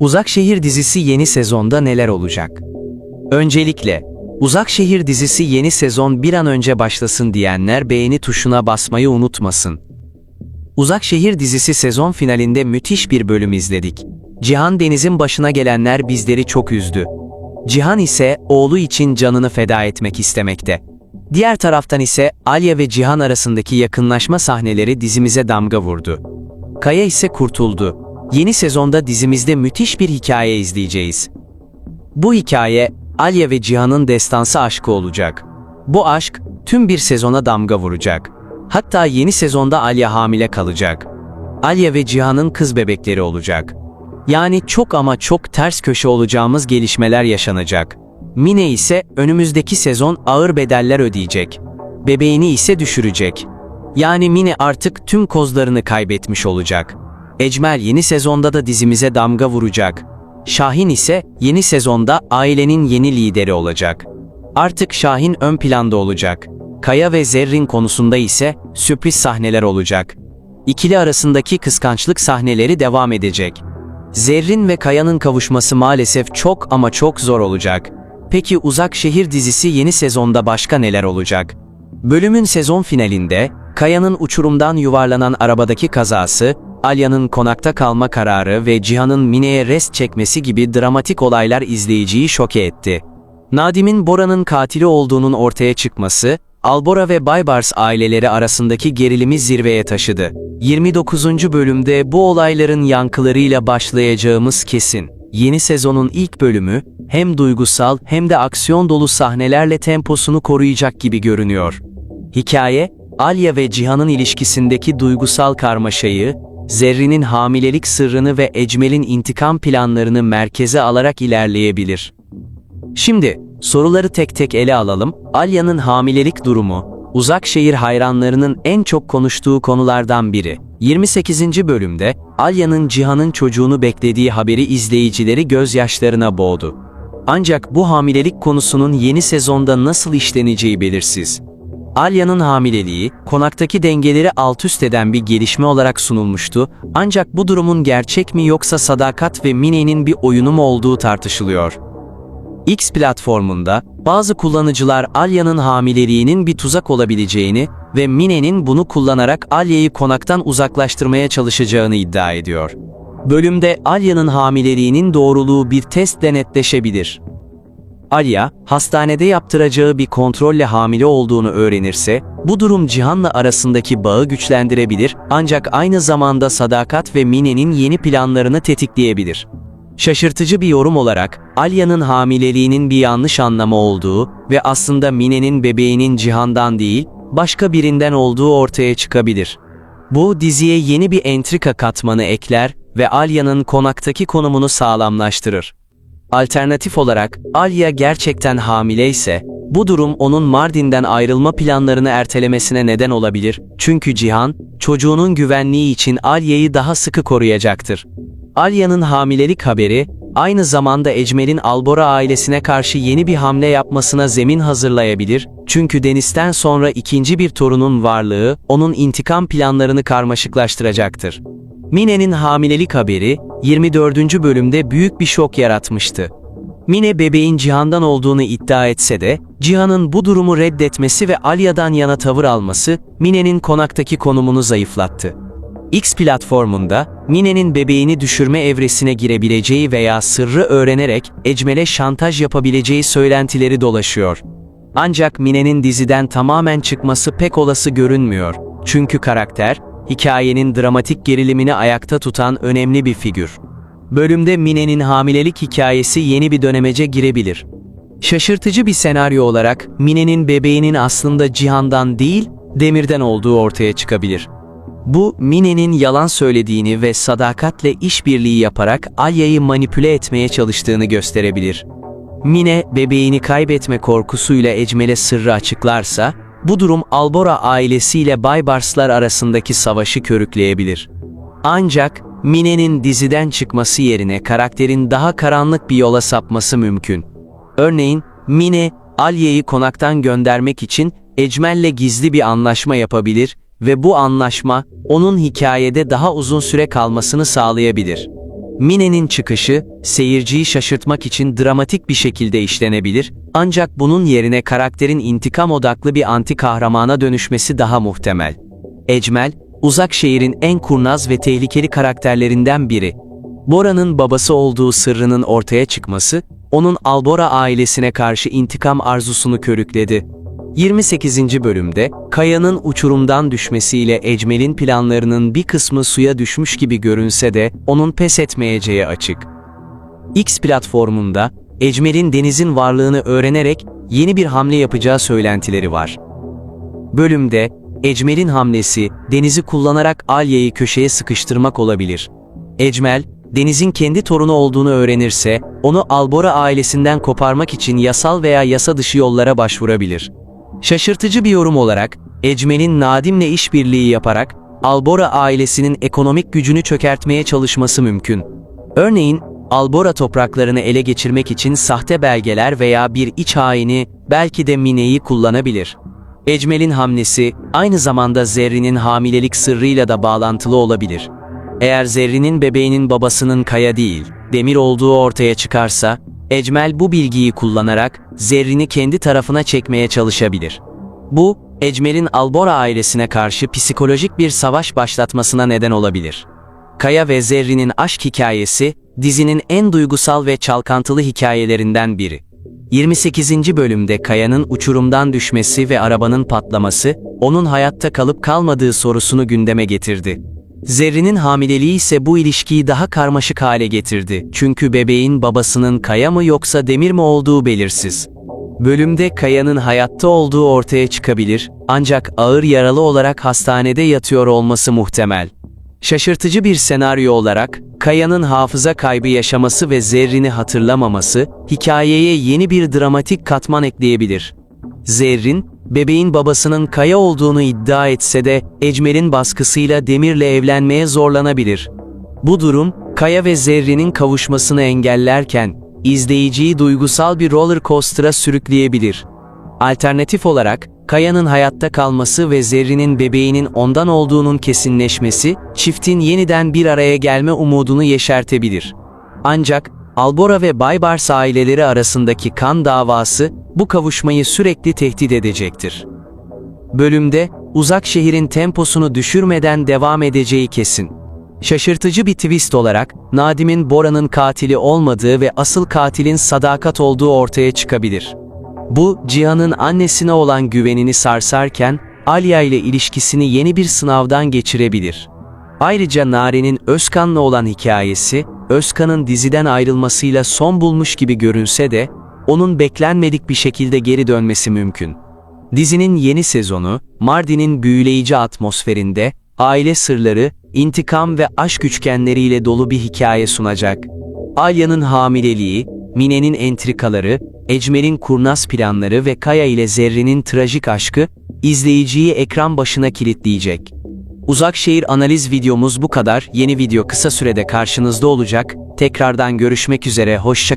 Uzak Şehir dizisi yeni sezonda neler olacak? Öncelikle, Uzak Şehir dizisi yeni sezon bir an önce başlasın diyenler beğeni tuşuna basmayı unutmasın. Uzak Şehir dizisi sezon finalinde müthiş bir bölüm izledik. Cihan Deniz'in başına gelenler bizleri çok üzdü. Cihan ise oğlu için canını feda etmek istemekte. Diğer taraftan ise Alya ve Cihan arasındaki yakınlaşma sahneleri dizimize damga vurdu. Kaya ise kurtuldu. Yeni sezonda dizimizde müthiş bir hikaye izleyeceğiz. Bu hikaye Alya ve Cihan'ın destansı aşkı olacak. Bu aşk tüm bir sezona damga vuracak. Hatta yeni sezonda Alya hamile kalacak. Alya ve Cihan'ın kız bebekleri olacak. Yani çok ama çok ters köşe olacağımız gelişmeler yaşanacak. Mine ise önümüzdeki sezon ağır bedeller ödeyecek. Bebeğini ise düşürecek. Yani Mine artık tüm kozlarını kaybetmiş olacak. Ecmel yeni sezonda da dizimize damga vuracak. Şahin ise yeni sezonda ailenin yeni lideri olacak. Artık Şahin ön planda olacak. Kaya ve Zerrin konusunda ise sürpriz sahneler olacak. İkili arasındaki kıskançlık sahneleri devam edecek. Zerrin ve Kaya'nın kavuşması maalesef çok ama çok zor olacak. Peki Uzak Şehir dizisi yeni sezonda başka neler olacak? Bölümün sezon finalinde, Kaya'nın uçurumdan yuvarlanan arabadaki kazası, Alya'nın konakta kalma kararı ve Cihan'ın Mine'ye rest çekmesi gibi dramatik olaylar izleyiciyi şoke etti. Nadim'in Bora'nın katili olduğunun ortaya çıkması, Albora ve Baybars aileleri arasındaki gerilimi zirveye taşıdı. 29. bölümde bu olayların yankılarıyla başlayacağımız kesin. Yeni sezonun ilk bölümü hem duygusal hem de aksiyon dolu sahnelerle temposunu koruyacak gibi görünüyor. Hikaye, Alya ve Cihan'ın ilişkisindeki duygusal karmaşayı, Zerrin'in hamilelik sırrını ve Ecmel'in intikam planlarını merkeze alarak ilerleyebilir. Şimdi, soruları tek tek ele alalım. Alya'nın hamilelik durumu, uzak şehir hayranlarının en çok konuştuğu konulardan biri. 28. bölümde, Alya'nın Cihan'ın çocuğunu beklediği haberi izleyicileri gözyaşlarına boğdu. Ancak bu hamilelik konusunun yeni sezonda nasıl işleneceği belirsiz. Alya'nın hamileliği, konaktaki dengeleri alt üst eden bir gelişme olarak sunulmuştu, ancak bu durumun gerçek mi yoksa sadakat ve Mine'nin bir oyunu mu olduğu tartışılıyor. X platformunda, bazı kullanıcılar Alya'nın hamileliğinin bir tuzak olabileceğini ve Mine'nin bunu kullanarak Alya'yı konaktan uzaklaştırmaya çalışacağını iddia ediyor. Bölümde Alya'nın hamileliğinin doğruluğu bir testle netleşebilir. Alya, hastanede yaptıracağı bir kontrolle hamile olduğunu öğrenirse, bu durum Cihan'la arasındaki bağı güçlendirebilir ancak aynı zamanda Sadakat ve Mine'nin yeni planlarını tetikleyebilir. Şaşırtıcı bir yorum olarak, Alya'nın hamileliğinin bir yanlış anlamı olduğu ve aslında Mine'nin bebeğinin Cihan'dan değil, başka birinden olduğu ortaya çıkabilir. Bu diziye yeni bir entrika katmanı ekler ve Alya'nın konaktaki konumunu sağlamlaştırır. Alternatif olarak Alya gerçekten hamile ise bu durum onun Mardin'den ayrılma planlarını ertelemesine neden olabilir. Çünkü Cihan çocuğunun güvenliği için Alya'yı daha sıkı koruyacaktır. Alya'nın hamilelik haberi aynı zamanda Ecmel'in Albora ailesine karşı yeni bir hamle yapmasına zemin hazırlayabilir. Çünkü Deniz'den sonra ikinci bir torunun varlığı onun intikam planlarını karmaşıklaştıracaktır. Mine'nin hamilelik haberi 24. bölümde büyük bir şok yaratmıştı. Mine bebeğin Cihan'dan olduğunu iddia etse de, Cihan'ın bu durumu reddetmesi ve Alya'dan yana tavır alması, Mine'nin konaktaki konumunu zayıflattı. X platformunda, Mine'nin bebeğini düşürme evresine girebileceği veya sırrı öğrenerek Ecmel'e şantaj yapabileceği söylentileri dolaşıyor. Ancak Mine'nin diziden tamamen çıkması pek olası görünmüyor. Çünkü karakter, hikayenin dramatik gerilimini ayakta tutan önemli bir figür. Bölümde Mine'nin hamilelik hikayesi yeni bir dönemece girebilir. Şaşırtıcı bir senaryo olarak Mine'nin bebeğinin aslında Cihan'dan değil, Demir'den olduğu ortaya çıkabilir. Bu, Mine'nin yalan söylediğini ve sadakatle işbirliği yaparak Alya'yı manipüle etmeye çalıştığını gösterebilir. Mine, bebeğini kaybetme korkusuyla Ecmel'e sırrı açıklarsa, bu durum Albora ailesiyle Baybarslar arasındaki savaşı körükleyebilir. Ancak Mine'nin diziden çıkması yerine karakterin daha karanlık bir yola sapması mümkün. Örneğin Mine, Alya'yı konaktan göndermek için Ecmel'le gizli bir anlaşma yapabilir ve bu anlaşma onun hikayede daha uzun süre kalmasını sağlayabilir. Mine'nin çıkışı, seyirciyi şaşırtmak için dramatik bir şekilde işlenebilir, ancak bunun yerine karakterin intikam odaklı bir anti kahramana dönüşmesi daha muhtemel. Ecmel, uzak şehrin en kurnaz ve tehlikeli karakterlerinden biri. Bora'nın babası olduğu sırrının ortaya çıkması, onun Albora ailesine karşı intikam arzusunu körükledi. 28. bölümde, Kaya'nın uçurumdan düşmesiyle Ecmel'in planlarının bir kısmı suya düşmüş gibi görünse de, onun pes etmeyeceği açık. X platformunda, Ecmel'in denizin varlığını öğrenerek yeni bir hamle yapacağı söylentileri var. Bölümde, Ecmel'in hamlesi, denizi kullanarak Alya'yı köşeye sıkıştırmak olabilir. Ecmel, Deniz'in kendi torunu olduğunu öğrenirse, onu Albora ailesinden koparmak için yasal veya yasa dışı yollara başvurabilir. Şaşırtıcı bir yorum olarak, Ecmel'in Nadim'le işbirliği yaparak, Albora ailesinin ekonomik gücünü çökertmeye çalışması mümkün. Örneğin, Albora topraklarını ele geçirmek için sahte belgeler veya bir iç haini, belki de Mine'yi kullanabilir. Ecmel'in hamlesi, aynı zamanda Zerrin'in hamilelik sırrıyla da bağlantılı olabilir. Eğer Zerrin'in bebeğinin babasının Kaya değil, Demir olduğu ortaya çıkarsa, Ecmel bu bilgiyi kullanarak Zerrin'i kendi tarafına çekmeye çalışabilir. Bu, Ecmel'in Albora ailesine karşı psikolojik bir savaş başlatmasına neden olabilir. Kaya ve Zerrin'in aşk hikayesi, dizinin en duygusal ve çalkantılı hikayelerinden biri. 28. bölümde Kaya'nın uçurumdan düşmesi ve arabanın patlaması, onun hayatta kalıp kalmadığı sorusunu gündeme getirdi. Zerrin'in hamileliği ise bu ilişkiyi daha karmaşık hale getirdi. Çünkü bebeğin babasının Kaya mı yoksa Demir mi olduğu belirsiz. Bölümde Kaya'nın hayatta olduğu ortaya çıkabilir, ancak ağır yaralı olarak hastanede yatıyor olması muhtemel. Şaşırtıcı bir senaryo olarak, Kaya'nın hafıza kaybı yaşaması ve Zerrin'i hatırlamaması, hikayeye yeni bir dramatik katman ekleyebilir. Zerrin, bebeğin babasının Kaya olduğunu iddia etse de, Ecmel'in baskısıyla Demir'le evlenmeye zorlanabilir. Bu durum, Kaya ve Zerrin'in kavuşmasını engellerken, izleyiciyi duygusal bir roller coaster'a sürükleyebilir. Alternatif olarak, Kaya'nın hayatta kalması ve Zerrin'in bebeğinin ondan olduğunun kesinleşmesi, çiftin yeniden bir araya gelme umudunu yeşertebilir. Ancak, Albora ve Baybars aileleri arasındaki kan davası, bu kavuşmayı sürekli tehdit edecektir. Bölümde, uzak şehrin temposunu düşürmeden devam edeceği kesin. Şaşırtıcı bir twist olarak, Nadim'in Bora'nın katili olmadığı ve asıl katilin sadakat olduğu ortaya çıkabilir. Bu, Cihan'ın annesine olan güvenini sarsarken, Alya ile ilişkisini yeni bir sınavdan geçirebilir. Ayrıca Nare'nin Özkan'la olan hikayesi, Özkan'ın diziden ayrılmasıyla son bulmuş gibi görünse de, onun beklenmedik bir şekilde geri dönmesi mümkün. Dizinin yeni sezonu, Mardin'in büyüleyici atmosferinde, aile sırları, intikam ve aşk üçgenleriyle dolu bir hikaye sunacak. Alya'nın hamileliği, Mine'nin entrikaları, Ecmel'in kurnaz planları ve Kaya ile Zerrin'in trajik aşkı, izleyiciyi ekran başına kilitleyecek. Uzak şehir analiz videomuz bu kadar. Yeni video kısa sürede karşınızda olacak. Tekrardan görüşmek üzere, hoşça